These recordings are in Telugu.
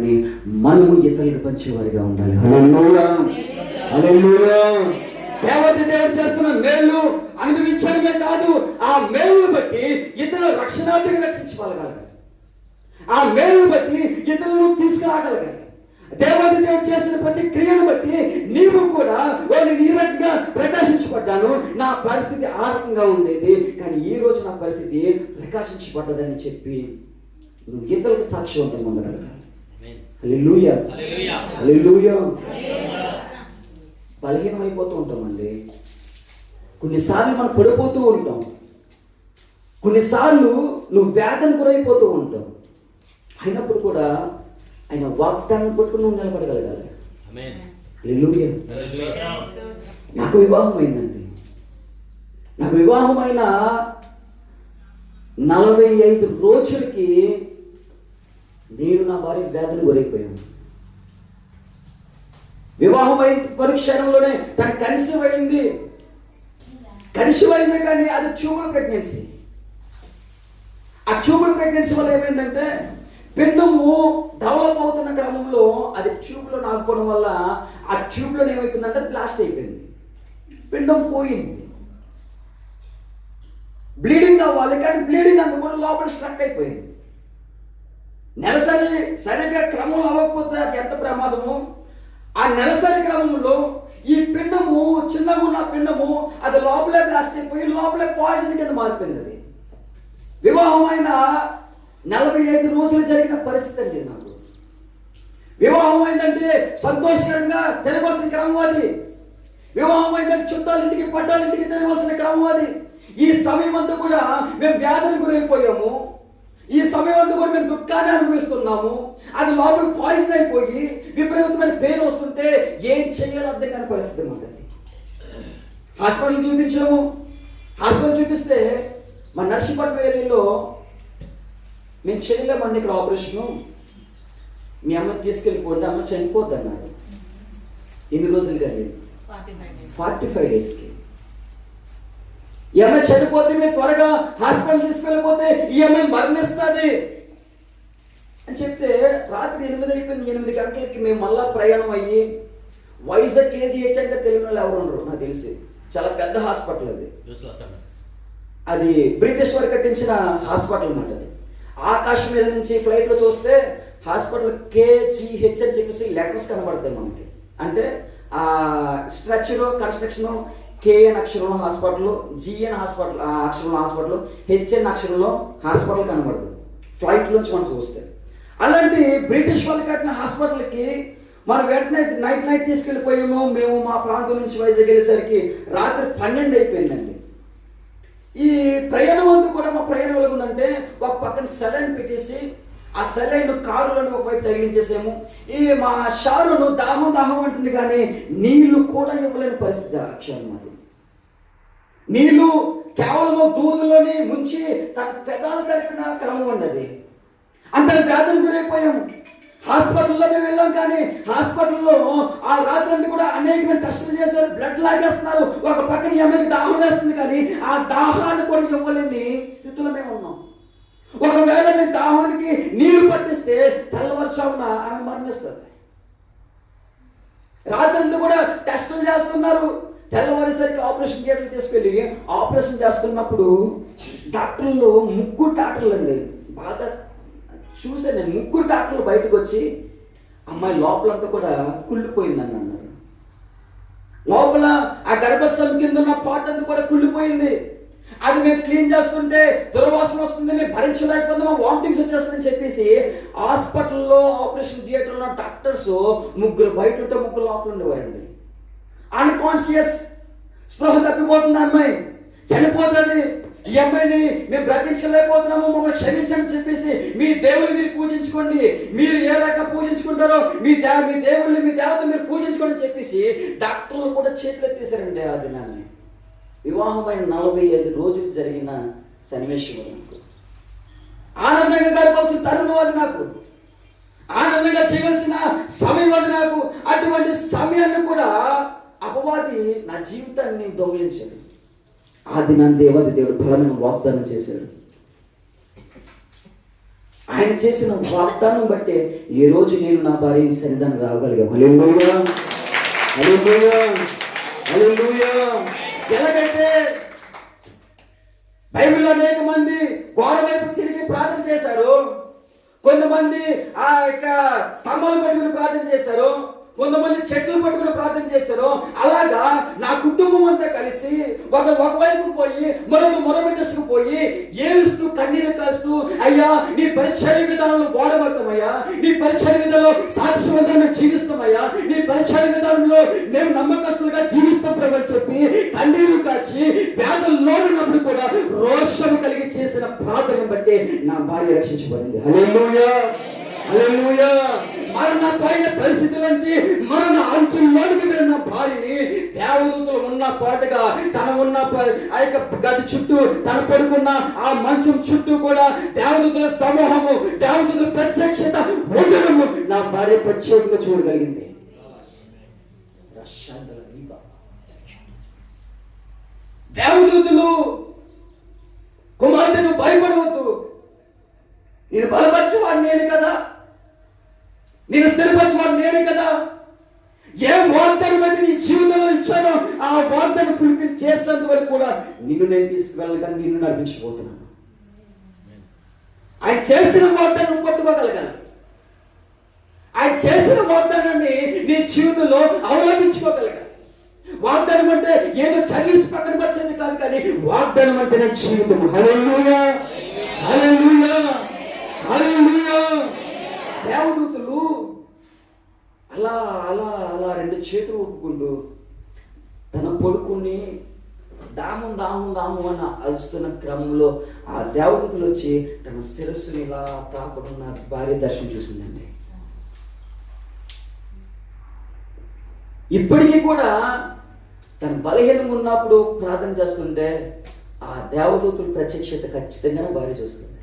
కానీ మనము ఇతరులకు పంచేవారిగా ఉండాలి. హల్లెలూయా. హల్లెలూయా. దేవత దేవుడు చేస్తున్న మేలు అనుభవించడమే కాదు ఆ మేలును బట్టి ఇతరుల రక్షణార్థిగా రక్షించుకోగలగాలి. ఆ మేలును బట్టి ఇతరులను తీసుకురాగలగాలి. దేవత దేవుడు చేసిన ప్రతి క్రియను బట్టి నీవు కూడా వాళ్ళు ఈ రకంగా ప్రకాశించబడ్డాను. నా పరిస్థితి ఆ రకంగా ఉండేది కానీ ఈ రోజు నా పరిస్థితి ప్రకాశించబడ్డదని చెప్పి నువ్వు ఇతరులకు సాక్ష్యవంతంగా ఉండగలగాలి హల్లెలూయా. హల్లెలూయా. బలహీనం అయిపోతూ ఉంటామండి. కొన్నిసార్లు మనం పడిపోతూ ఉంటాం. కొన్నిసార్లు నువ్వు వేదన గురైపోతూ ఉంటావు అయినప్పుడు కూడా ఆయన వాగ్దానం పట్టుకుని నువ్వు నిలబడగలగాలి. నాకు వివాహం అయిందండి నాకు వివాహం అయిన నలభై ఐదు రోజులకి నేను నా భార్య వ్యాధులు గురైపోయాను. వివాహం అయిన పరిక్షణంలోనే తన కన్సీవ్ అయింది. కన్సీవ్ అయింది కానీ అది ట్యూబల్ ప్రెగ్నెన్సీ. ఆ ట్యూబల్ ప్రెగ్నెన్సీ వల్ల ఏమైందంటే పిండము డెవలప్ అవుతున్న క్రమంలో అది ట్యూబ్లో నాకుకోవడం వల్ల ఆ ట్యూబ్లో ఏమైపోయిందంటే బ్లాస్ట్ అయిపోయింది. పిండం పోయింది. బ్లీడింగ్ అవ్వాలి కానీ బ్లీడింగ్ అంత లోపల స్ట్రక్ అయిపోయింది. నెలసరి సరిగ్గా క్రమం అవ్వకపోతే అది ఎంత ప్రమాదము? ఆ నెలసరి క్రమంలో ఈ పిండము చిన్నగా ఉన్న పిండము అది లోపలే ప్లాస్టిక్ పోయి లోపలే పాయిజన్ కింద మారిపోయింది అది. వివాహమైన నలభై ఐదు రోజులు జరిగిన పరిస్థితి అండి నాకు వివాహం అయిందంటే సంతోషకరంగా తిరగవలసిన క్రమం అది. వివాహం అయిందంటే చుట్టాల ఇంటికి పడ్డాలింటికి ఇంటికి తిరగవలసిన క్రమం అది. ఈ సమయం అంతా కూడా మేము వ్యాధులు గురైపోయాము. ఈ సమయం అంతా కూడా మేము దుఃఖాన్ని అనుభవిస్తున్నాము. అది లోపల పాయిజన్ అయిపోయి విపరీతమైన పెయిన్ వస్తుంటే ఏం చేయాలో అర్థం కాని పరిస్థితి మాకు అది. హాస్పిటల్ చూపించాము. హాస్పిటల్ చూపిస్తే మా నర్సీపట్నం ఏరియాలో మేము చేయలేమండి ఇక్కడ ఆపరేషను. మీ అమ్మని తీసుకెళ్ళిపోతే అమ్మ చనిపోద్ది అన్నారు. ఎన్ని రోజులు కానీ ఫార్టీ ఫైవ్ డేస్కి. ఈ అమ్మాయి చనిపోతే మీరు త్వరగా హాస్పిటల్ తీసుకెళ్ళిపోతే ఈ అమ్మాయి మరణిస్తుంది. అని చెప్తే రాత్రి ఎనిమిది అయిపోయింది ఎనిమిది గంటలకి మేము మళ్ళా ప్రయాణం అయ్యి వైజాగ్ కేజీహెచ్ అంటే తెలియని వాళ్ళు ఎవరు ఉండరు నాకు తెలిసి. చాలా పెద్ద హాస్పిటల్ అది. అది బ్రిటిష్ వారు కట్టించిన హాస్పిటల్ అన్నమాట అది. ఆకాశం మీద నుంచి ఫ్లైట్లో చూస్తే హాస్పిటల్ కేజీహెచ్ అని చెప్పేసి లెటర్స్ కనబడతాయి మనకి. అంటే ఆ స్ట్రక్చర్ కన్స్ట్రక్షన్ కేఎన్ అక్షరంలో హాస్పిటల్ జిఎన్ హాస్పిటల్ ఆ అక్షరంలో హాస్పిటల్ హెచ్ఎన్ అక్షరంలో హాస్పిటల్ కనబడుతుంది ఫ్లైట్ నుంచి మనం చూస్తే. అలాంటి బ్రిటిష్ వాళ్ళు కట్టిన హాస్పిటల్కి మనం వెంటనే నైట్ నైట్ తీసుకెళ్ళిపోయాము. మేము మా ప్రాంతం నుంచి వైజాగ్ వెళ్ళేసరికి రాత్రి పన్నెండు అయిపోయిందండి. ఈ ప్రయాణం అంతా కూడా మా ప్రయాణం ఎలాగుందంటే ఉందంటే ఒక పక్కన సెలైన్ పెట్టేసి ఆ సెలైన్ కారులను ఒకవైపు తగిలించేసాము. ఈ మా షారును దాహం దాహం అంటుంది కానీ నీళ్ళు కూడా ఇవ్వలేని పరిస్థితి ఆ మాది. నీళ్ళు కేవలము దూదులోని ముంచి తన పెదాలు తడిపిన క్రమం ఉండదు అంతటి వ్యాధులు గురైపోయాము హాస్పిటల్లో మేము వెళ్ళాం కానీ హాస్పిటల్లో ఆ రాత్రి కూడా అనేకమైన టెస్టులు చేశారు. బ్లడ్ లాగేస్తున్నారు. ఒక పక్కన ఈ దాహం వేస్తుంది కానీ ఆ దాహాన్ని కూడా ఇవ్వలేని స్థితిలో మేము ఉన్నాం. ఒకవేళ మీ దాహానికి నీళ్ళు పట్టిస్తే తెల్లవారుజామున ఆమె మరణిస్తుంది. రాత్రి కూడా టెస్టులు చేస్తున్నారు. తెల్లవారేసరికి ఆపరేషన్ థియేటర్ తీసుకెళ్ళి ఆపరేషన్ చేస్తున్నప్పుడు డాక్టర్లు ముగ్గురు డాక్టర్లు అండి. బాగా చూసాను నేను. ముగ్గురు డాక్టర్లు బయటకు వచ్చి అమ్మాయి లోపలంతా కూడా కుళ్ళిపోయిందని అన్నారు. లోపల ఆ గర్భస్థం కింద ఉన్న పాట్ అంతా కూడా కుళ్ళిపోయింది. అది మేము క్లీన్ చేస్తుంటే దుర్వాసన వస్తుంది మేము భరించలేకపోతున్నాం వామిటింగ్స్ వచ్చేస్తుందని చెప్పేసి హాస్పిటల్లో ఆపరేషన్ థియేటర్లో డాక్టర్స్ ముగ్గురు బయట ఉంటే ముగ్గురు లోపల ఉండేవారండి. అన్కాన్షియస్ స్పృహ తప్పిపోతుంది అమ్మాయి? చనిపోతుంది. ఈ అమ్మాయిని మేము బ్రతించలేకపోతున్నాము మమ్మల్ని క్షమించని చెప్పేసి మీ దేవుని మీరు పూజించుకోండి. మీరు ఏ రకంగా పూజించుకుంటారో మీ దే మీ దేవుళ్ళని మీ దేవత మీరు పూజించుకోండి అని చెప్పేసి డాక్టర్లు కూడా చేతులు ఎత్తేసారండి ఆ దినాన్ని. వివాహమైన నలభై ఐదు రోజులు జరిగిన సన్నివేశం నాకు ఆనందంగా గడపాల్సిన తరుణం అది నాకు. ఆనందంగా చేయవలసిన సమయం అది నాకు. అటువంటి సమయాన్ని కూడా అపవాది నా జీవితాన్ని దొంగిలించాడు. ఆ దినాన్ని దేవాది దేవుడు బలమైన వాగ్దానం చేశాడు. ఆయన చేసిన వాగ్దానం బట్టే ఈ రోజు నేను నా భార్య సన్నిధానం రాగలిగాను ఎలాగంటే ఎలాగైతే బైబిల్లో అనేక మంది గోడ వైపు తిరిగి ప్రార్థన చేశారు. కొంతమంది ఆ యొక్క స్తంభాలు పట్టుకుని ప్రార్థన చేశారు. కొంతమంది చెట్లు పట్టుకుని ప్రార్థన చేస్తారు అలాగా నా కుటుంబం అంతా కలిసి ఒక ఒకవైపు పోయి మరొక మరొక దశకు పోయి ఏడుస్తూ కన్నీరు కాస్తూ అయ్యా నీ పరిచయ విధానంలో వాడబడతామయ్యా. నీ పరిచయ విధానంలో సాక్ష్యవంతంగా జీవిస్తామయ్యా. నీ పరిచయ విధానంలో మేము నమ్మకస్తులుగా జీవిస్తాం ప్రభు అని చెప్పి కన్నీరు కాచి వ్యాధుల్లో ఉన్నప్పుడు కూడా రోషం కలిగి చేసిన ప్రార్థన బట్టి నా భార్య రక్షించబడింది. హలో మరణ పైన పరిస్థితి నుంచి మరణ అంచుల్లోనికి వెళ్ళిన భార్యని దేవదూతలు ఉన్న పాటుగా తన ఉన్న ఆ యొక్క గది చుట్టూ తన పడుకున్న ఆ మంచం చుట్టూ కూడా దేవదూతుల సమూహము దేవదూతుల ప్రత్యక్షత ఉండడము నా భార్య ప్రత్యేకంగా చూడగలిగింది. దేవదూతులు కుమార్తెను భయపడవద్దు. నేను బలపరిచేవాడు నేను కదా. నేను స్థిరపరిచేవాడు నేను కదా. ఏ వాగ్దానం అయితే నీ జీవితంలో ఇచ్చానో ఆ వాగ్దానం ఫుల్ఫిల్ చేసేంత వరకు కూడా నిన్ను నేను తీసుకువెళ్ళను కానీ నిన్ను నడిపించబోతున్నాను. ఆయన చేసిన వాగ్దానం పట్టుకోగలగాలి. ఆయన చేసిన వాగ్దానాన్ని నీ జీవితంలో అవలంబించుకోగలగాలి. వాగ్దానం అంటే ఏదో చదివేసి పక్కన పరిచేది కాదు కానీ వాగ్దానం అంటే నా జీవితం. హలో హలో దేవదూతలు అలా అలా అలా రెండు చేతులు ఒప్పుకుంటూ తన కొడుకుని దాము దాము దాము అని అలుస్తున్న క్రమంలో ఆ దేవదూతలు వచ్చి తన శిరస్సుని ఇలా తాపడున్న భార్య దర్శనం చూసిందండి. ఇప్పటికీ కూడా తన బలహీనం ఉన్నప్పుడు ప్రార్థన చేస్తుంటే ఆ దేవదూతుల ప్రత్యక్షత ఖచ్చితంగానే భార్య చూస్తుంది.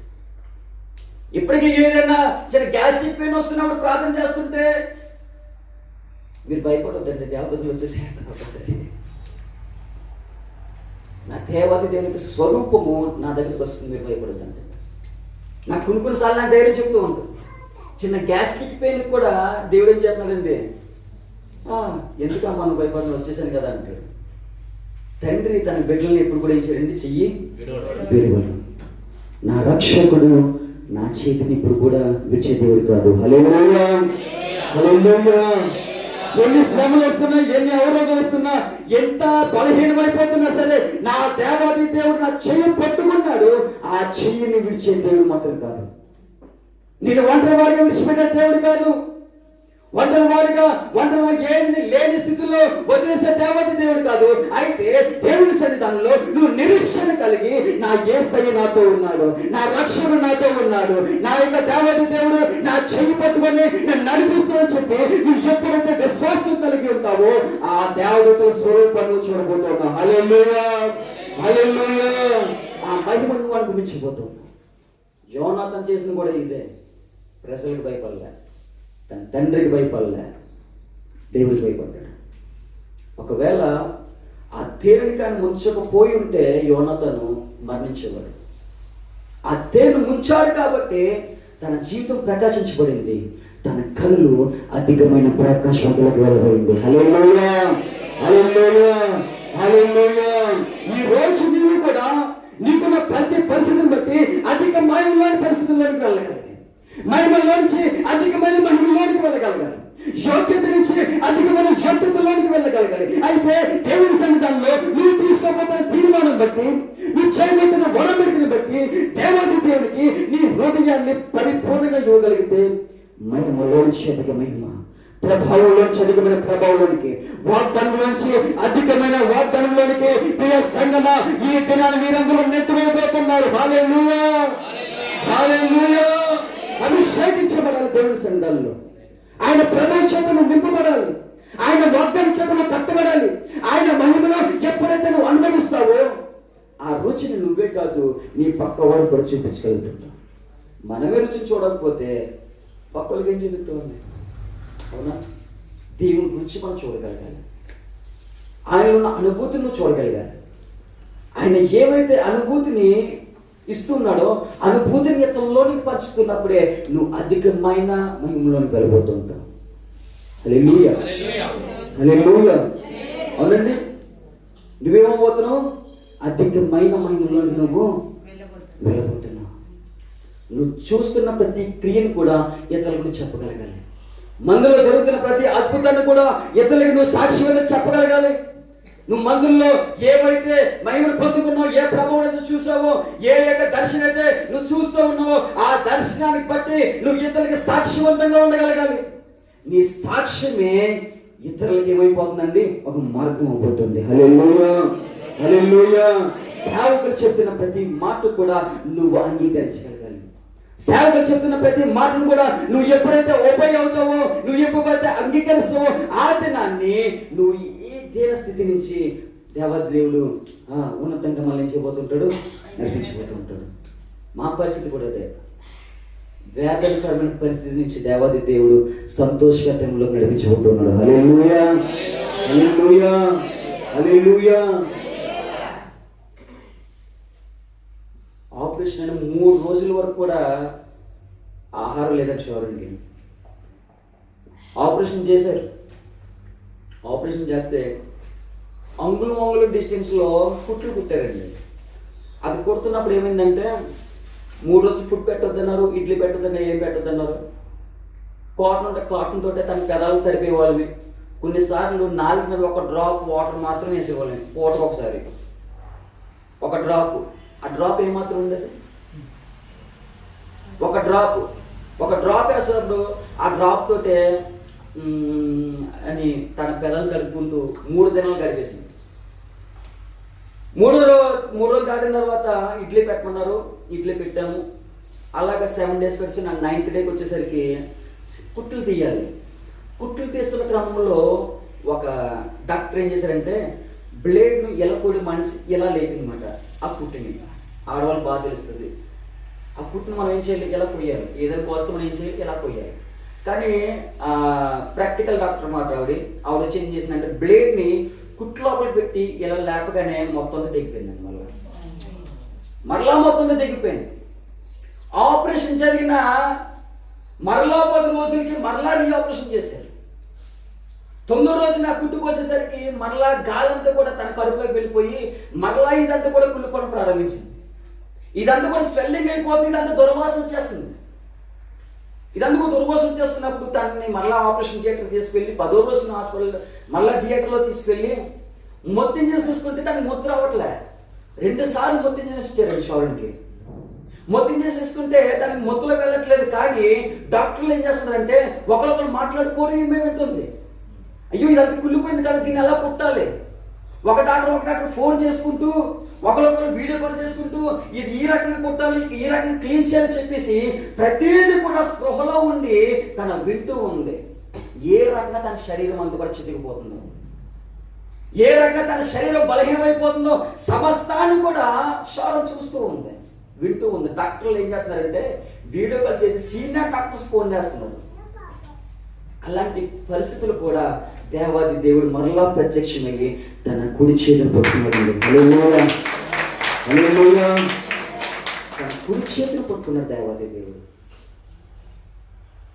ఇప్పటికీ ఏదైనా చిన్న గ్యాస్ట్రిక్ పెయిన్ వస్తున్నప్పుడు ప్రార్థన చేస్తుంటే మీరు భయపడొద్దండి దేవదూతలు వచ్చేసి ఒకసారి నా దేవత దేవునికి స్వరూపము నా దగ్గరికి వస్తుంది మీరు భయపడొద్దండి. నాకు కొన్ని కొన్నిసార్లు నాకు ధైర్యం చెప్తూ ఉంటుంది. చిన్న గ్యాస్ట్రిక్ పెయిన్ కూడా దేవుడు ఏం చేస్తున్నాడండి "ఆ, ఎందుకమ్మా మనం భయపడిన వచ్చేసాను కదా అంటాడు. తండ్రి తన బిడ్డల్ని ఎప్పుడు కూడా ఏం చేయండి చెయ్యి? నా రక్షకుడు నా చేతిని ఇప్పుడు కూడా విడిచే దేవుడు కాదు. హల్లెలూయా! ఎన్ని శ్రమలు వస్తున్నా ఎన్ని అవరోధాలు వస్తున్నా ఎంత బలహీనమైపోతున్నా సరే నా దేవాది దేవుడు నా చెయ్యి పట్టుకున్నాడు ఆ చెయ్యిని విడిచే దేవుడు మాత్రం కాదు. నేను ఒంటరి వాడిగా విడిచిపెట్టే దేవుడు కాదు. ఒంటరి వారిగా ఒంటరి వాడిగా ఏంది లేని స్థితిలో వదిలేసే దేవత దేవుడు కాదు. అయితే దేవుని సన్నిధానంలో నువ్వు నిరీక్షణ కలిగి నా ఏసయ్య నాతో ఉన్నాడు నా రక్షణ నాతో ఉన్నాడు నా యొక్క దేవత దేవుడు నా చెయ్యి పట్టుకొని నేను నడిపిస్తానని చెప్పి నువ్వు ఎప్పుడైతే విశ్వాసం కలిగి ఉంటావో ఆ దేవతతో స్వరూపం నువ్వు చూడబోతున్నావు. హల్లెలూయా! హల్లెలూయా! ఆ మహిమ నువ్వు అనుభవించిపోతున్నావు యోనాథన్ చేసిన కూడా ఇదే. ప్రజలకు భయపడలేదు తన తండ్రికి భయపడలే దేవుడికి భయపడ్డాడు. ఒకవేళ ఆ తేనెని కానీ ముంచకపోయి ఉంటే యోనతను మరణించేవాడు. ఆ తేను ముంచాడు కాబట్టి తన జీవితం ప్రకాశించబడింది. తన కళ్ళు అధికమైన ప్రకాశవంతులకు వెళ్ళబడింది. హల్లెలూయా! ఈ రోజు నీవు కూడా నీకున్న ప్రతి పరిస్థితిని బట్టి అధిక మహిమలోని పరిస్థితుల్లోకి వెళ్ళగలరు. మహిమలోంచి అధికమైన మహిమలోనికి వెళ్ళగలగాలి. యోగ్యత నుంచి అధికమైన యోగ్యతలోనికి వెళ్ళగలగాలి. అయితే దేవుని సన్నిధానంలో నువ్వు తీసుకోబోతున్న తీర్మానం బట్టి నువ్వు చేయబోతున్న వరబడిని బట్టి దేవాది దేవునికి నీ హృదయాన్ని పరిపూర్ణంగా ఇవ్వగలిగితే మహిమలోంచి అధిక మహిమ ప్రభావంలోంచి అధికమైన ప్రభావంలోనికి వాగ్దానంలోంచి అధికమైన వాగ్దానంలోనికి ప్రియ సంగమ ఈ దినాన్ని మీరందరూ నెట్టువైపోతున్నారు. హాలే లూయా హాలే లూయా అభిషేకించబడాలి దేవుని సంఘాల్లో. ఆయన ప్రభావం చేతను నింపబడాలి. ఆయన వాగ్దానం చేతను కట్టబడాలి. ఆయన మహిమలో ఎప్పుడైతే నువ్వు అనుభవిస్తావో ఆ రుచిని నువ్వే కాదు నీ పక్క వాడు కూడా చూపించగలుగుతుంటావు మనమే రుచిని చూడకపోతే పక్కలకి ఏం చూపిస్తుంది? అవునా? దేవుని రుచి మనం చూడగలగాలి. ఆయన ఉన్న అనుభూతిని నువ్వు చూడగలగాలి. ఆయన ఏమైతే అనుభూతిని ఇస్తున్నాడో అనుభూతిని ఇతరులోనికి పంచుతున్నప్పుడే నువ్వు అధికమైన హల్లెలూయా. హల్లెలూయా. అవునండి. నువ్వేమవుతున్నావు అధికమైన మహిమలోనికి నువ్వు వెళ్ళబోతున్నావు. నువ్వు చూస్తున్న ప్రతి క్రియను కూడా ఇతరులకు చెప్పగలగాలి. మందులో జరుగుతున్న ప్రతి అద్భుతాన్ని కూడా ఇతరులకు నువ్వు సాక్ష్యంగా చెప్పగలగాలి. నువ్వు మందుల్లో ఏవైతే మహిమను పొందుకున్నావు ఏ ప్రభావం అయితే చూసావో ఏ యొక్క దర్శనం అయితే నువ్వు చూస్తూ ఉన్నావో ఆ దర్శనాన్ని బట్టి నువ్వు ఇతరులకి సాక్ష్యవంతంగా ఉండగలగాలి. నీ సాక్ష్యమే ఇతరులకి ఏమైపోతుందండి? ఒక మార్గం అవుతుంది. హలే సేవకులు చెప్తున్న ప్రతి మాట కూడా నువ్వు అంగీకరించగలగాలి. సేవకులు చెప్తున్న ప్రతి మాటను కూడా నువ్వు ఎప్పుడైతే ఓపెన్ అవుతావో నువ్వు ఎప్పుడైతే అంగీకరిస్తావో ఆ దినాన్ని నువ్వు దీన స్థితి నుంచి దేవదేవుడు ఆ, ఉన్నతంగా మళ్ళించబోతుంటాడు ఉంటాడు మా పరిస్థితి కూడా అదే. వేదనకరమైన పరిస్థితి నుంచి దేవాది దేవుడు సంతోషకరంలో నడిపించబోతున్నాడు. హల్లెలూయా! హల్లెలూయా! హల్లెలూయా! ఆపరేషన్ అయిన మూడు రోజుల వరకు కూడా ఆహారం లేదని చూడండి ఆపరేషన్ చేశారు. ఆపరేషన్ చేస్తే అంగుళం అంగుళం డిస్టెన్స్లో కుట్లు కుట్టారండి. అది కుడుతున్నప్పుడు ఏమైందంటే మూడు రోజులు ఫుడ్ పెట్టొద్దన్నారు ఇడ్లీ పెట్టొద్దన్నారు ఏం పెట్టొద్దన్నారు. కాటన్ ఉంటే కాటన్ తోటే తన పెదాలు తరిపేవాళ్ళవి కొన్నిసార్లు నాలుగు మీద ఒక డ్రాప్ వాటర్ మాత్రం వేసేవాళ్ళని పూటకు ఒకసారి. ఒక డ్రాప్ ఆ డ్రాప్ ఏమాత్రం ఉండదు? ఒక డ్రాప్ ఒక డ్రాప్ వేసినప్పుడు ఆ డ్రాప్ తోటే అని తన పెదలు తడుపుకుంటూ మూడు దినాలు గడిపేసింది. మూడు రోజు మూడు రోజులు దాటిన తర్వాత ఇడ్లీ పెట్టమన్నారు. ఇడ్లీ పెట్టాము. అలాగే సెవెన్ డేస్కి వచ్చి నా నైన్త్ డేకి వచ్చేసరికి కుట్లు తీయాలి. కుట్లు తీస్తున్న క్రమంలో ఒక డాక్టర్ ఏం చేశారంటే బ్లేడ్ను ఎలా కూడి మనిషి ఎలా లేదనమాట ఆ కుట్టిని. ఆడవాళ్ళు బాగా తెలుస్తుంది. ఆ కుట్టును మనం ఏం చేయాలి? ఎలా కొయ్యాలి? ఏదైనా కోస్తే మనం ఏం చేయాలి? ఎలా కొయ్యాలి? కానీ ప్రాక్టికల్ డాక్టర్ మాట ఆవిడ. ఆవిడ వచ్చి ఏం చేసిందంటే బ్లేడ్ని కుట్లు లోపల పెట్టి ఇలా లేపగానే మొత్తం అంతా తెగిపోయింది మళ్ళీ. మరలా మొత్తం తెగిపోయింది. ఆపరేషన్ జరిగిన మరలా పది రోజులకి మరలా రీ ఆపరేషన్ చేశారు. తొమ్మిదో రోజు నా కుట్టు కోసేసరికి మరలా గాలంతా కూడా తన కడుపులోకి వెళ్ళిపోయి మరలా ఇదంతా కూడా కుళ్ళుకోవడం ప్రారంభించింది. ఇదంతా కూడా స్వెల్లింగ్ అయిపోతుంది ఇదంతా దుర్వాసన వచ్చేస్తుంది. ఇదంతా కూడా దుర్వాసన చేస్తున్నప్పుడు తనని మరలా ఆపరేషన్ థియేటర్ తీసుకెళ్ళి పదో రోజున హాస్పిటల్ మళ్ళా థియేటర్లో తీసుకెళ్ళి మొత్తం చేసేసుకుంటే తనకి మొత్తం రావట్లే. రెండు సార్లు మొత్తం చేసేసారు షోరన్కి మొత్తం చేసేసుకుంటే దానికి మొత్తులో వెళ్ళట్లేదు కానీ డాక్టర్లు ఏం చేస్తున్నారంటే ఒకరొకరు మాట్లాడుకోవడం ఏమే ఉంటుంది అయ్యో ఇదంతా కుళ్ళిపోయింది కదా దీన్ని ఎలా కుట్టాలి? ఒక డాక్టర్ ఒక డాక్టర్ ఫోన్ చేసుకుంటూ ఒకరొకరు వీడియో కాల్ చేసుకుంటూ ఇది ఈ రకంగా కుట్టాలి ఈ రకంగా క్లీన్ చేయాలని చెప్పేసి ప్రతిదీ కూడా స్పృహలో ఉండి తన వింటూ ఉంది. ఏ రకంగా తన శరీరం అంత కూడా చితికిపోతుందో ఏ రకంగా తన శరీరం బలహీనమైపోతుందో సమస్తాన్ని కూడా షారం చూస్తూ ఉంది వింటూ ఉంది. డాక్టర్లు ఏం చేస్తున్నారంటే వీడియో కాల్ చేసి సీనియర్ డాక్టర్స్ ఫోన్ చేస్తున్నారు. అలాంటి పరిస్థితులు కూడా దేవాది దేవుడు మరలా ప్రత్యక్షమయ్యి తన కుడి చేతిని పట్టుకున్నాడు తన కుడి చేతిని పట్టుకున్నాడు దేవాది దేవుడు.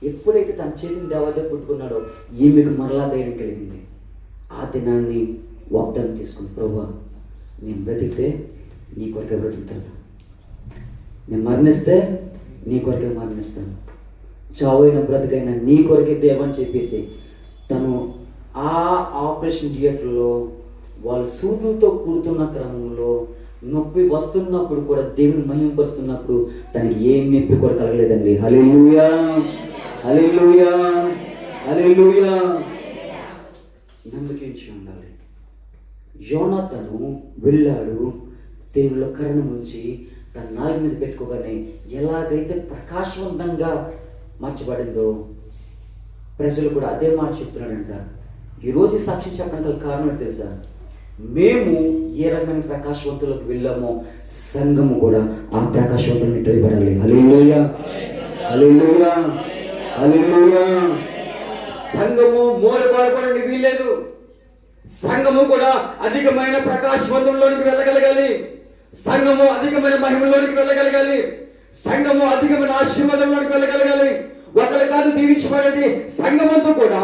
ఎప్పుడైతే తన చేతిని దేవాదే పట్టుకున్నాడో ఈమెకు మరలా ధైర్యం కలిగింది. ఆ దినాన్ని వాగ్దానం తీసుకుని ప్రభా నేను బ్రతికితే నీ కొరకే బ్రతుకుతాను నేను మరణిస్తే నీ కొరకే మరణిస్తాను. చావైన బ్రతికైన నీ కొరకే దేవని చెప్పేసి తను ఆ ఆపరేషన్ థియేటర్లో వాళ్ళు సూదులతో కూడుతున్న క్రమంలో నొప్పి వస్తున్నప్పుడు కూడా దేవుని మహింపరుస్తున్నప్పుడు తనకి ఏం నొప్పి కూడా కలగలేదండి. హల్లెలూయా! హల్లెలూయా! హల్లెలూయా! నమ్మకించి ఉండాలి. యోనతను వెళ్ళాడు దేవుళ్ళ కరణం ఉంచి తన నాలుగు మీద పెట్టుకోగానే ఎలాగైతే ప్రకాశవంతంగా మార్చబడిందో ప్రజలు కూడా అదే మాట చెప్తున్నాడంట ఈరోజు సాక్షి సాక్ష్యం చెప్పడానికి గల కారణం తెలుసా? మేము ఏ రకమైన ప్రకాశవంతులకు వెళ్ళామో సంఘము కూడా ఆ ప్రకాశవంతులను ఇట్టబడాలి హల్లెలూయా. హల్లెలూయా. హల్లెలూయా. సంఘము మూల బాధపడండి వీల్లేదు. సంఘము కూడా అధికమైన ప్రకాశవంతంలోనికి వెళ్ళగలగాలి. సంఘము అధికమైన మహిమలోనికి వెళ్ళగలగాలి. సంఘము అధికమైన ఆశీర్వాదంలోనికి వెళ్ళగలగాలి. ఒకరు కాదు దీవించబడేది సంఘమంతా కూడా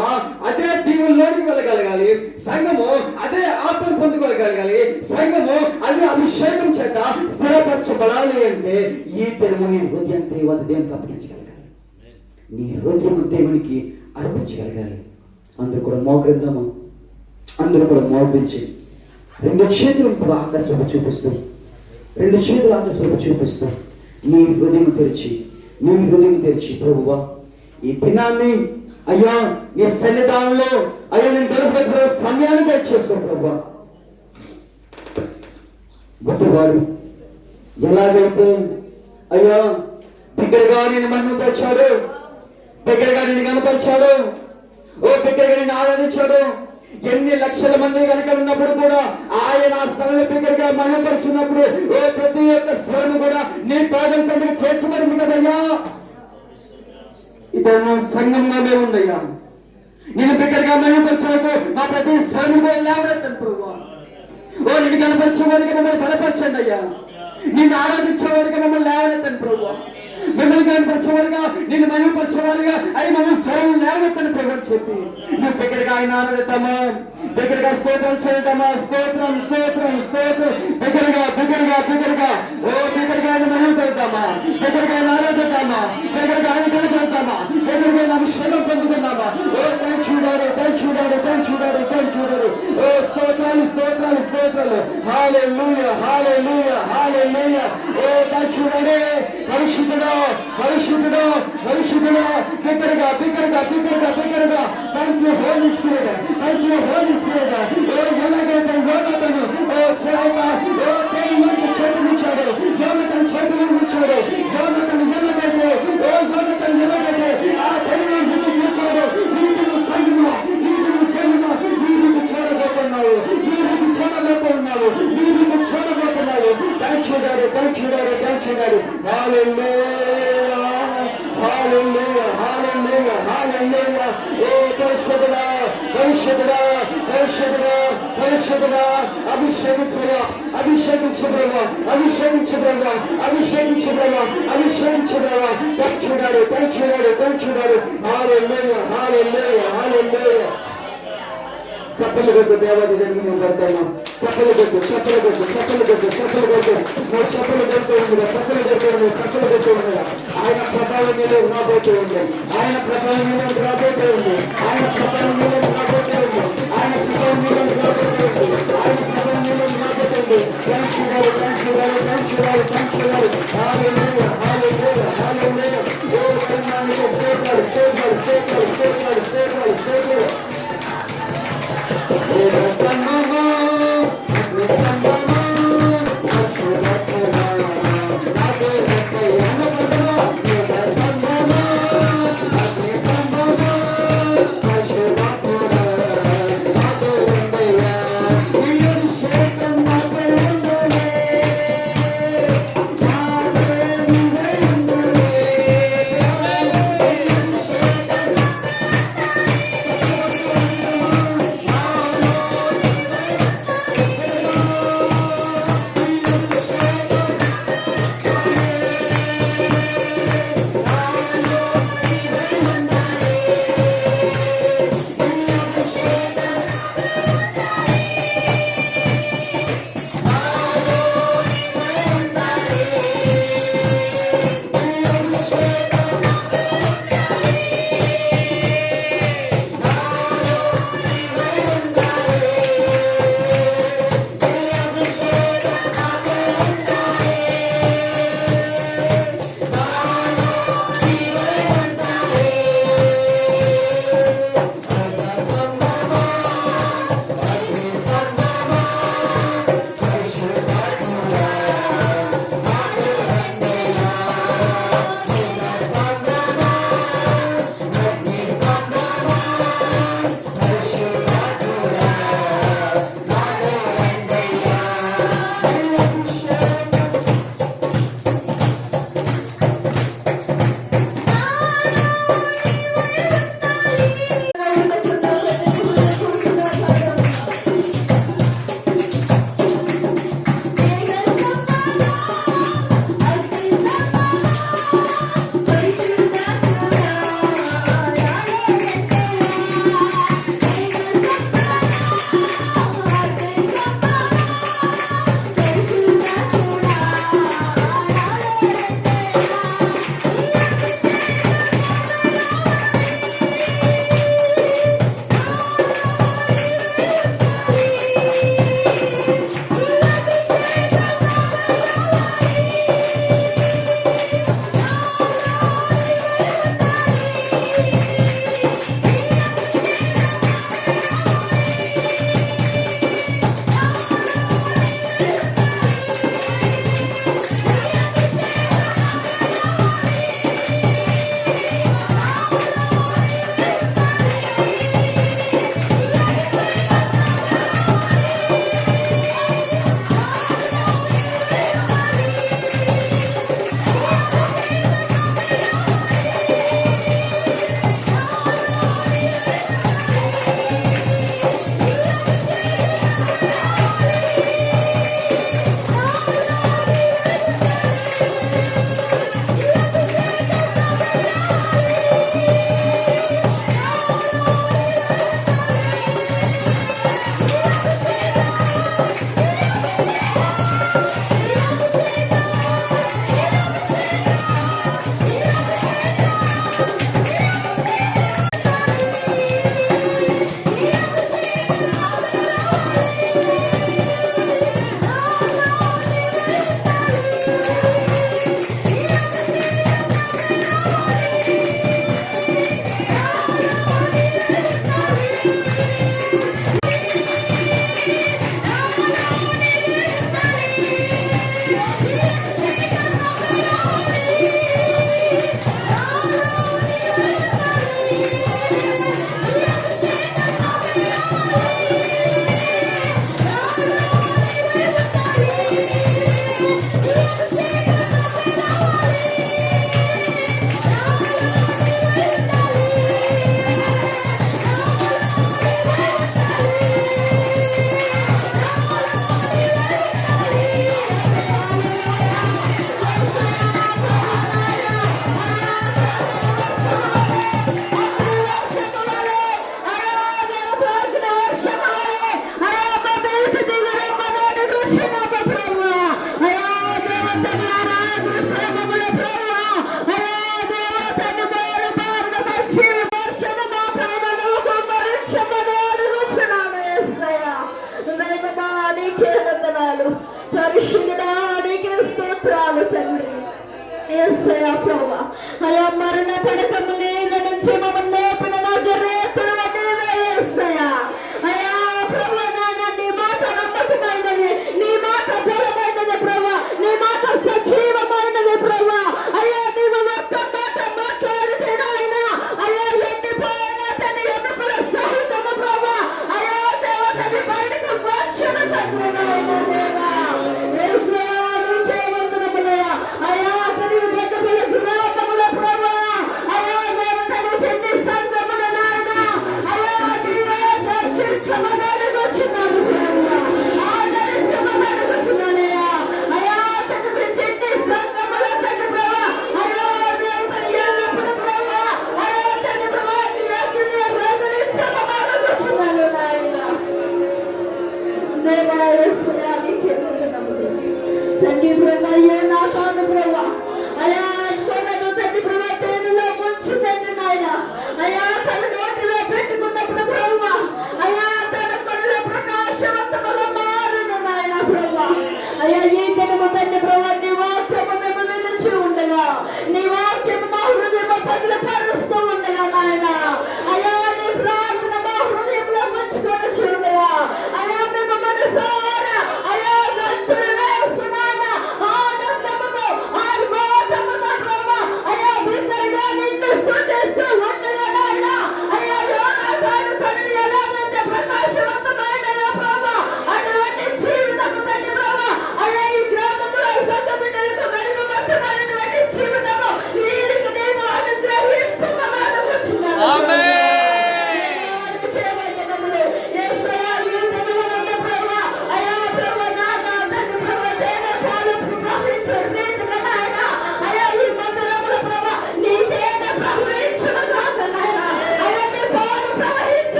అదే దీవుల్లోనికి వెళ్ళగలగాలి. సంఘము అదే ఆత్మను పొందుకోగలగాలి. సంఘము అదే అభిషేకం చేత స్థిరపరచబడాలి అంటే ఈ తెలుగు నీ హృదయం దేవత దేవునికి అప్పగించగలగాలి. నీ హృదయం దేవునికి అర్పించగలగాలి. అందరూ కూడా మోకరిద్దాము? అందరూ కూడా మోపించి రెండు చేతులు కూడా ఆకాశం చూపిస్తూ రెండు చేతులు ఆకాశం చూపిస్తూ నీ హృదయం తెరిచి నీ హృదయం తెరిచి ప్రభువా ఈ దినాన్ని అయ్యా నీ సన్నిధానంలో అయ్యా నేను గడుపుడే సమయాన్ని దయచేస్తాను ప్రభా. గుడ్డివాడు ఎలాగైతే అయ్యా దగ్గరగా నేను మహిమపరిచాడు దగ్గరగా నేను కనపరిచాడు ఓ దగ్గరగా నేను ఆరాధించాడు ఎన్ని లక్షల మంది కనుక ఉన్నప్పుడు కూడా ఆయన ఆ స్థలంలో దగ్గరగా మహిమపరుచున్నప్పుడు ఓ ప్రతి ఒక్క స్వరం కూడా నీ పాదం చెంతకు చేర్చబడింది ఇప్పుడు ఇతను సంఘంగానే ఉందయ్యా నేను బిడ్డగా మహిమపరచడానికి మా ప్రతి స్వరం కూడా ప్రభు ఓ నిన్ను కనపరిచే వారికి మమ్మల్ని బలపరచండి అయ్యా. నిన్ను ఆరాధించే వారికి మమ్మల్ని లేవనెత్తండి ప్రభు మిమ్మల్ని కనపరిచేవారుగా నేను మహిమపరిచేవారుగా అయి మనం స్వరం లేవనెత్తని ప్రభు చెప్పి నువ్వు దగ్గరగా ఆయన ఆరాధిద్దామా దగ్గరగా స్తోత్రం చేయటమా స్తోత్రం స్తోత్రం స్తోత్రం. దగ్గరగా దగ్గరగా దగ్గరగా ఓ దగ్గరగా ఆయన మహిమపడతామా దగ్గరగా ఆయన ఆరాధిద్దామా దగ్గరగా ఆయన కనపడతామా దగ్గరగా ఆయన అభిషేకం పొందుకున్నామా ఓ తను చూడాడు తను చూడాడు తను చూడాడు తను చూడాడు ఓ స్తోత్రాలు స్తోత్రాలు స్తోత్రాలు. హాలే లూయ హాలే లూయ హాలే లూయ ఓ తను చూడాడే పరిశుద్ధుడా పరిశుద్ధుడా పరిశుద్ధుడా బిగ్గరగా బిగ్గరగా బిగ్గరగా బిగ్గరగా. Thank you holy spirit thank you holy spirit ఓ ఎలాగైతే యోగతను ఓ చేత ఓ దేవునికి చేతులిచ్చాడు యోగతను చేతులు ఇచ్చాడు యోగతను ఓ యోగతను ఎలాగైతే ఆ దేవుని గుర్తు చేశాడు నీకు సంగమా నీకు సంగమా నీకు చూడబోతున్నావు నీకు చూడబోతున్నావు నీకు చూడబోతున్నావు thank you daddy thank you daddy thank you పరిశుద్ధుడా పరిశుద్ధుడా పరిశుద్ధుడా అభిషేకించగా అభిషేకించబడగా అభిషేకించబడగా అభిషేకించబడగా అభిషేకించబడగా thank you daddy thank you daddy చప్పలు కొట్టు దేవాది జరిగి మేము పడతాము చప్పలు కొట్టు చప్పలు కొట్టు చప్పలు కొట్టు చప్పలు కొట్టు నువ్వు చప్పలు కొడుతూ ఉండగా చప్పలు కొడుతూ ఉండగా చప్పలు కొడుతూ ఉండగా ఆయన ప్రభావం మీద రాబోతూ ఉంది ఆయన ప్రభావం మీద రాబోతూ ఉంది ఆయన ప్రభావం మీద రాబోతూ ఉంది ఆయన ప్రభావం మీద రాబోతూ ఉంది ఆయన ప్రభావం మీద రాబోతూ ఉంది థ్యాంక్ యూ గారు థ్యాంక్ యూ గారు థ్యాంక్ యూ గారు థ్యాంక్ యూ గారు హాలెలూయా హాలెలూయా హాలెలూయా ఓ కన్నానికి స్తోత్రాలు గారు స్తోత్రాలు గారు స్తోత్రాలు గారు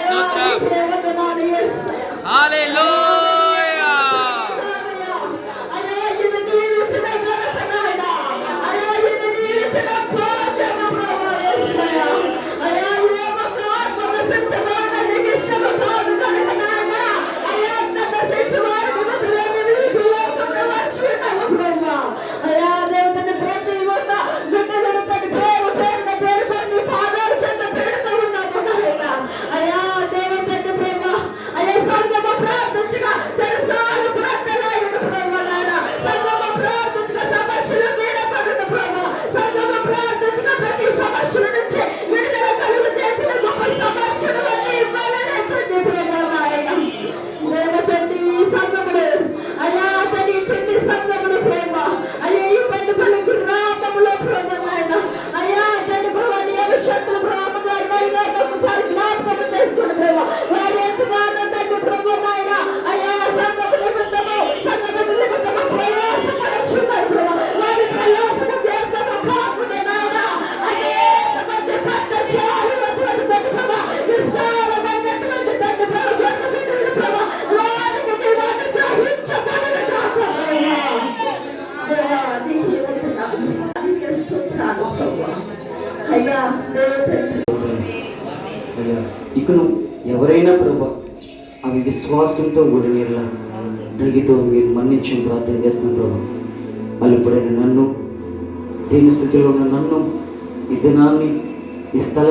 స్తోత్రం స్తోత్రం హల్లెలూయా इतना